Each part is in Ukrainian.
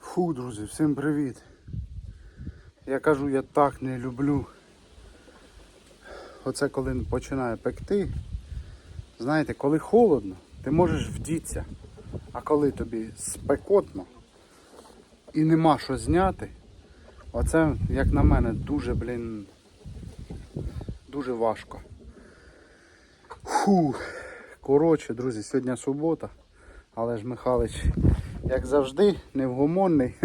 Фу, друзі, всім привіт. Я кажу, я так не люблю. Оце коли починає пекти. Знаєте, коли холодно, ти можеш вдітися. А коли тобі спекотно і нема що зняти, оце, як на мене, дуже, блін, дуже важко. Фу. Коротше, друзі, сьогодні субота, але ж Михайлович, як завжди, невгомонний.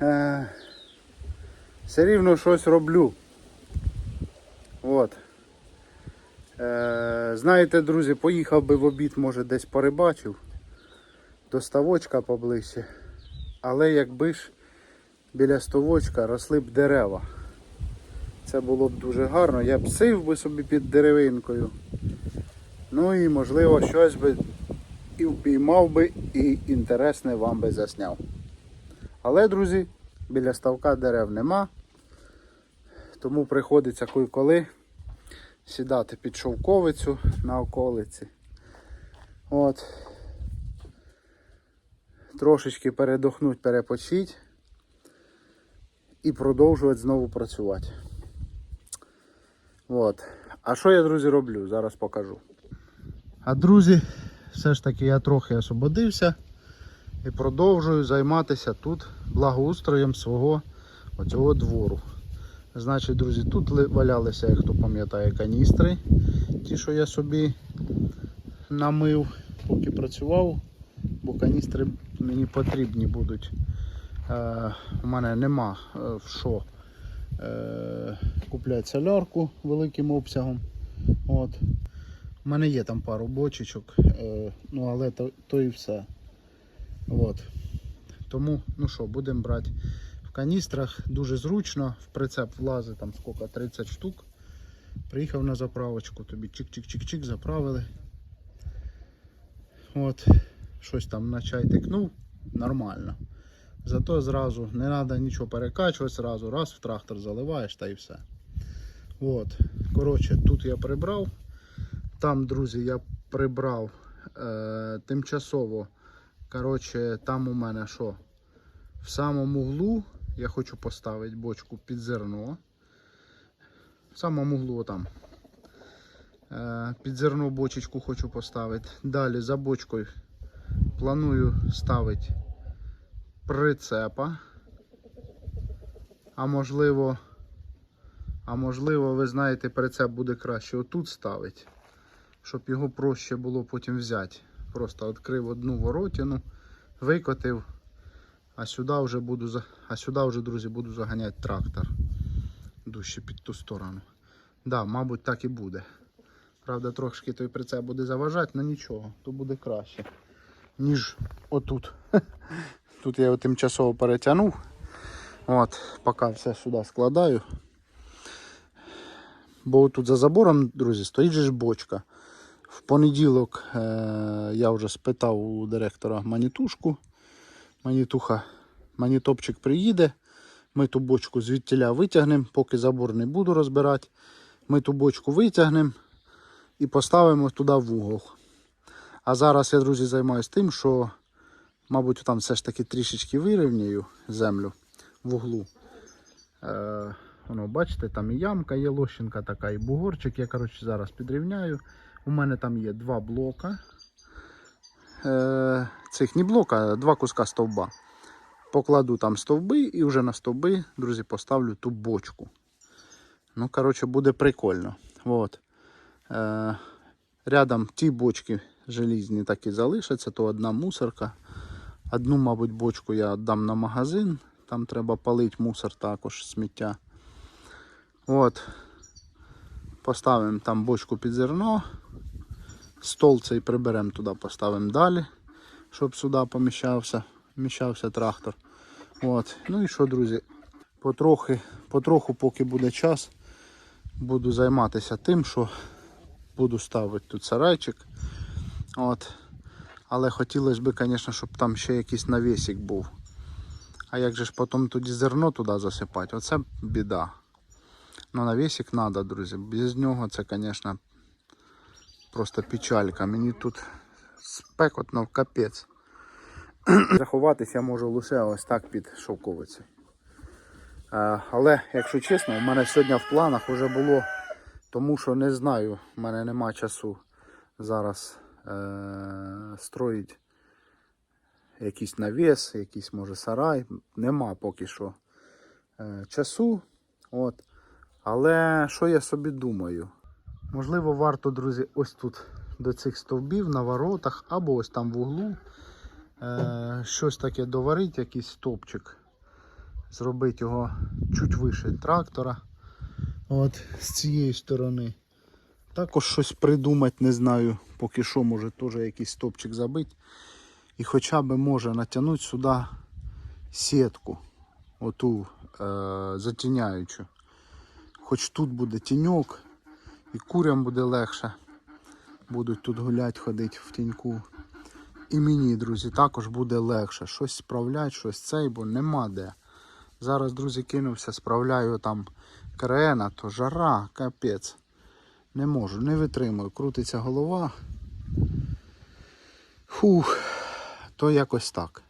Е, Все рівно щось роблю. От. Е, знаєте, друзі, поїхав би в обід, може десь порибачив. До ставочка поближче. Але якби ж біля ставочка росли б дерева. Це було б дуже гарно. Я б сив би собі під деревинкою. Ну і можливо щось би і впіймав би, і інтересне вам би засняв. Але, друзі, біля ставка дерев нема. Тому приходиться коли сідати під шовковицю на околиці. От. Трошечки передохнуть, перепочить і продовжувати знову працювати. От. А що я, друзі, роблю? Зараз покажу. А друзі, все ж таки я трохи освободився і продовжую займатися тут благоустроєм свого оцього двору. Значить, друзі, тут валялися, як хто пам'ятає, каністри, ті, що я собі намив, поки працював, бо каністри мені потрібні будуть. Е, у мене нема е, в що купляти солярку великим обсягом. От. У мене є там пару бочечок, е, ну але то, то і все. От. Тому, ну що, будемо брати в каністрах. Дуже зручно, в прицеп влазить там скільки, 30 штук. Приїхав на заправочку, тобі чик-чик-чик-чик заправили. От, щось там на чай тикнув, нормально. Зато зразу не треба нічого перекачувати, зразу раз в трактор заливаєш та і все. От. Коротше, тут я прибрав. Там, друзі, я прибрав е, тимчасово. Коротше, там у мене що? В самому углу я хочу поставити бочку під зерно. В самому углу там. Е, під зерно бочечку хочу поставити. Далі за бочкою планую ставити прицепа. А можливо, а можливо, ви знаєте, прицеп буде краще отут ставити, щоб його проще було потім взяти. Просто відкрив одну воротину, викотив, а сюди вже буду, а сюди вже, друзі, буду заганяти трактор. Дужче під ту сторону. Да, мабуть, так і буде. Правда, трошки той прицеп буде заважати, але нічого, то буде краще, ніж отут. Тут я його тимчасово перетягнув. От, поки все сюди складаю. Бо тут за забором, друзі, стоїть же ж бочка. В понеділок е- я вже спитав у директора манітушку. Манітуха, манітопчик приїде. Ми ту бочку звідтіля витягнемо, поки забор не буду розбирати. Ми ту бочку витягнемо і поставимо туди в угол. А зараз я, друзі, займаюся тим, що, мабуть, там все ж таки трішечки вирівняю землю в углу. Е, воно, бачите, там і ямка є лощинка така, і бугорчик. Я коротше, зараз підрівняю. У мене там є два блока. Е, цих не блока, а два куска стовба. Покладу там стовби і вже на стовби, друзі, поставлю ту бочку. Ну, коротше, буде прикольно. От. Е, рядом ті бочки желізні так і залишаться, то одна мусорка. Одну, мабуть, бочку я віддам на магазин. Там треба палити мусор також, сміття. От. Поставимо там бочку під зерно. Стол цей приберемо туди, поставимо далі, щоб сюди поміщався, поміщався трактор. От. Ну і що, друзі, потрохи, потроху, поки буде час, буду займатися тим, що буду ставити тут сарайчик. От. Але хотілося б, звісно, щоб там ще якийсь навісик був. А як же ж потім тоді зерно туди засипати? Оце біда. Ну, навісик треба, друзі. Без нього це, звісно, просто печалька. Мені тут спекотно в капець. Заховатись я можу лише ось так під шовковицею. Е, Але, якщо чесно, у мене сьогодні в планах вже було, тому що не знаю, в мене нема часу зараз е- строїть якийсь навіс, якийсь може сарай. Нема поки що е- часу. От. Але що я собі думаю? Можливо, варто, друзі, ось тут до цих стовбів на воротах, або ось там в углу е- щось таке доварити, якийсь стовпчик. Зробити його чуть вище трактора. От з цієї сторони. Також щось придумати, не знаю, поки що, може теж якийсь стопчик забити. І хоча б може натягнути сюди сітку, оту е, затіняючу. Хоч тут буде тіньок, і курям буде легше. Будуть тут гуляти, ходити в тіньку. І мені, друзі, також буде легше. Щось справляти, щось цей, бо нема де. Зараз, друзі, кинувся, справляю там крена, то жара, капець. Не можу, не витримую. Крутиться голова. Фух, то якось так.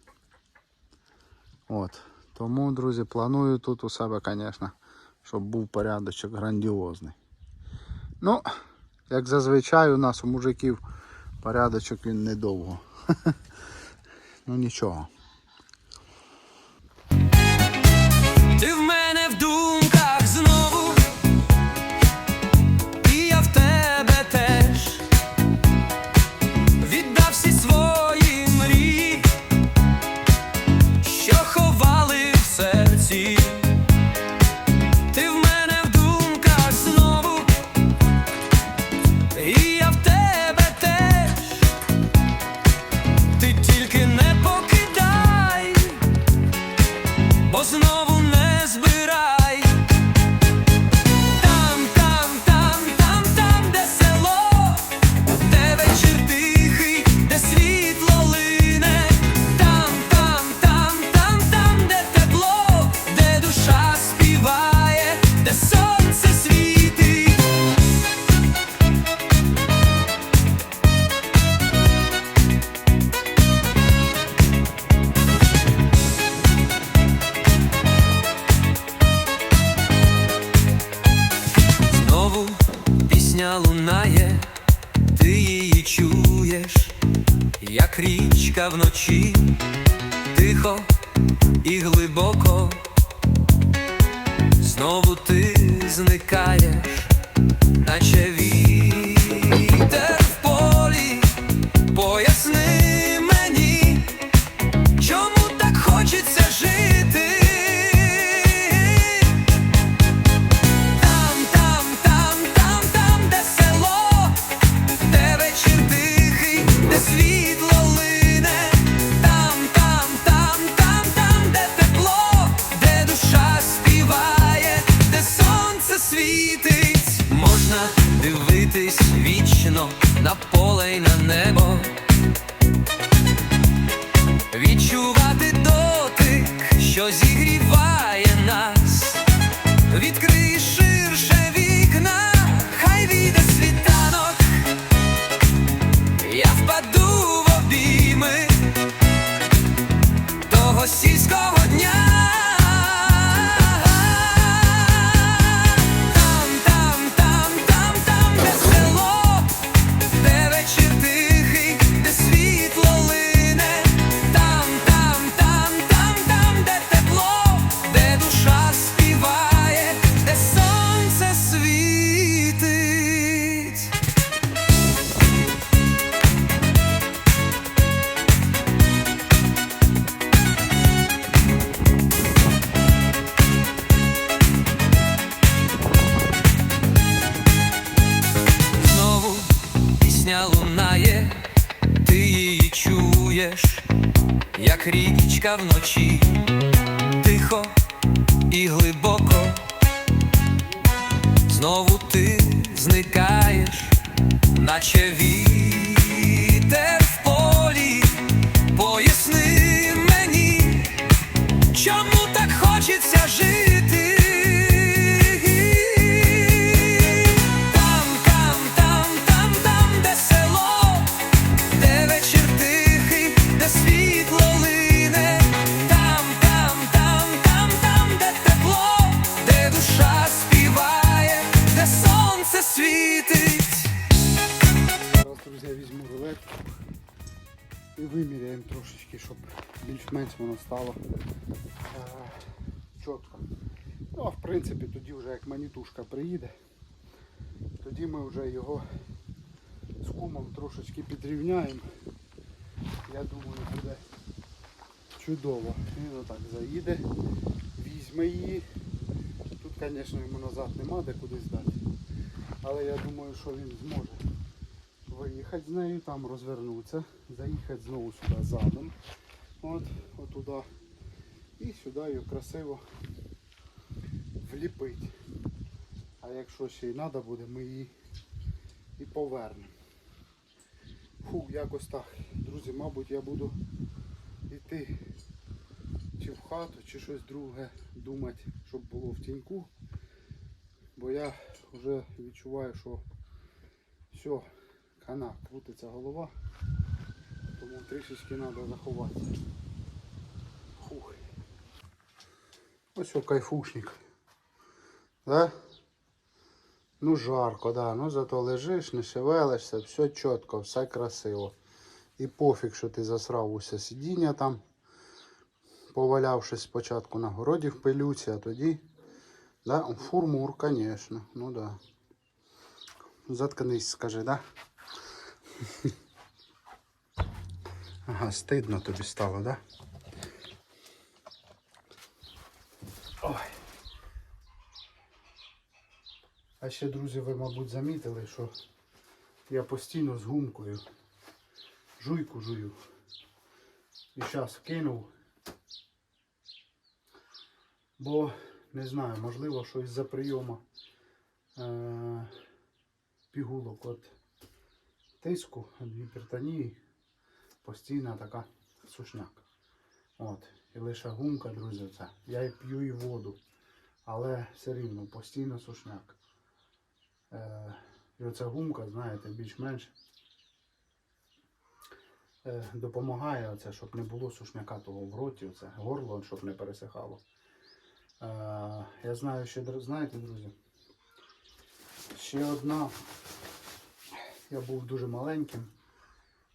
От. Тому, друзі, планую тут у себе, звісно, щоб був порядочок грандіозний. Ну, як зазвичай у нас у мужиків порядочок він недовго. Ну нічого. Ти в мене в думках як річка вночі, тихо і глибоко. Знову ти зникаєш, наче вітер вночі, тихо і глибоко. Знову ти зникаєш, наче вітер виміряємо трошечки, щоб більш-менш воно стало е, чітко. Ну, а в принципі, тоді вже як манітушка приїде, тоді ми вже його з кумом трошечки підрівняємо. Я думаю, буде чудово. Він отак заїде, візьме її. Тут, звісно, йому назад нема де куди здати. Але я думаю, що він зможе виїхати з нею, там розвернутися, заїхати знову сюди задом. От, отуда. І сюди її красиво вліпити. А якщо ще й треба буде, ми її і повернемо. Фу, якось так. Друзі, мабуть, я буду йти чи в хату, чи щось друге думати, щоб було в тіньку. Бо я вже відчуваю, що все, хана, крутиться голова, трішечки треба заховатися. Ось о кайфушник. Да? Ну жарко, да. Ну зато лежиш, не шевелишся, все чітко, все красиво. І пофіг, що ти засрав усе сидіння там, повалявшись спочатку на городі в пилюці, а тоді. Да, фурмур, конечно, ну да. Заткнись, скажи, да? Ага, стидно тобі стало, да? Ой. А ще, друзі, ви, мабуть, замітили, що я постійно з гумкою жуйку жую. І зараз кинув. Бо не знаю, можливо, що із-за прийому е- пігулок от тиску, від гіпертонії постійна така сушняк. От. І лише гумка, друзі, це. Я і п'ю і воду. Але все рівно постійно сушняк. Е, і оця гумка, знаєте, більш-менш е, допомагає, оце, щоб не було сушняка того в роті, оце, горло, щоб не пересихало. Е, я знаю, ще знаєте, друзі, ще одна. Я був дуже маленьким.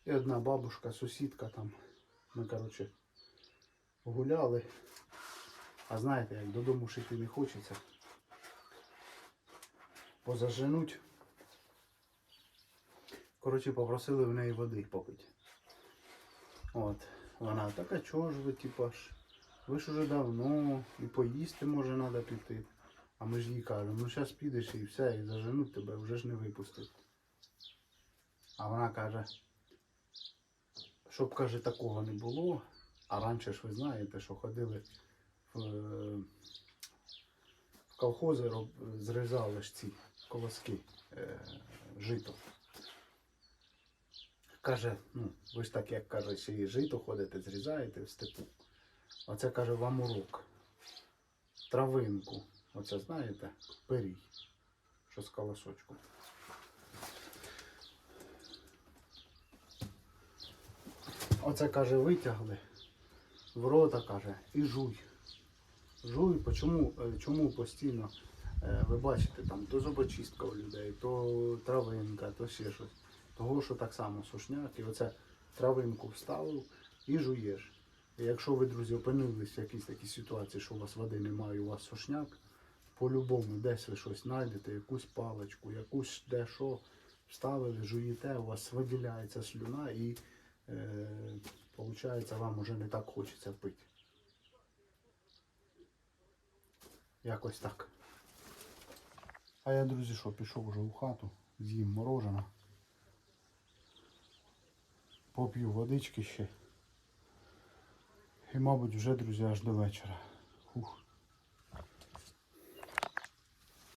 І одна бабушка, сусідка там. Ми, коротше, гуляли. А знаєте, як додому шити не хочеться. Позаженуть. Коротше, попросили в неї води попити. От. Вона така, чого ж ви, типа ж, ви ж уже давно, і поїсти може треба піти. А ми ж їй кажемо, ну зараз підеш і все, і заженуть тебе, вже ж не випустять. А вона каже, щоб каже, такого не було. А раніше ж ви знаєте, що ходили в, е, в колхози, роб, зрізали ж ці колоски е, жито. Каже, ну, ви ж так, як каже, і жито ходите, зрізаєте в степу. Оце каже вам урок. Травинку. Оце знаєте, пирій, що з колосочком. Оце каже, витягли в рота, каже, і жуй. Жуй, чому, е, чому постійно, е, ви бачите, там то зубочистка у людей, то травинка, то ще щось. Того, що так само сушняк, і оце травинку вставив і жуєш. І якщо ви, друзі, опинились в якійсь такій ситуації, що у вас води немає, у вас сушняк, по-любому десь ви щось знайдете, якусь паличку, якусь де що вставили, жуєте, у вас виділяється слюна і е, виходить, вам уже не так хочеться пити. Якось так. А я, друзі, що, пішов вже у хату, з'їм морожена. Поп'ю водички ще. І, мабуть, вже, друзі, аж до вечора. Фух.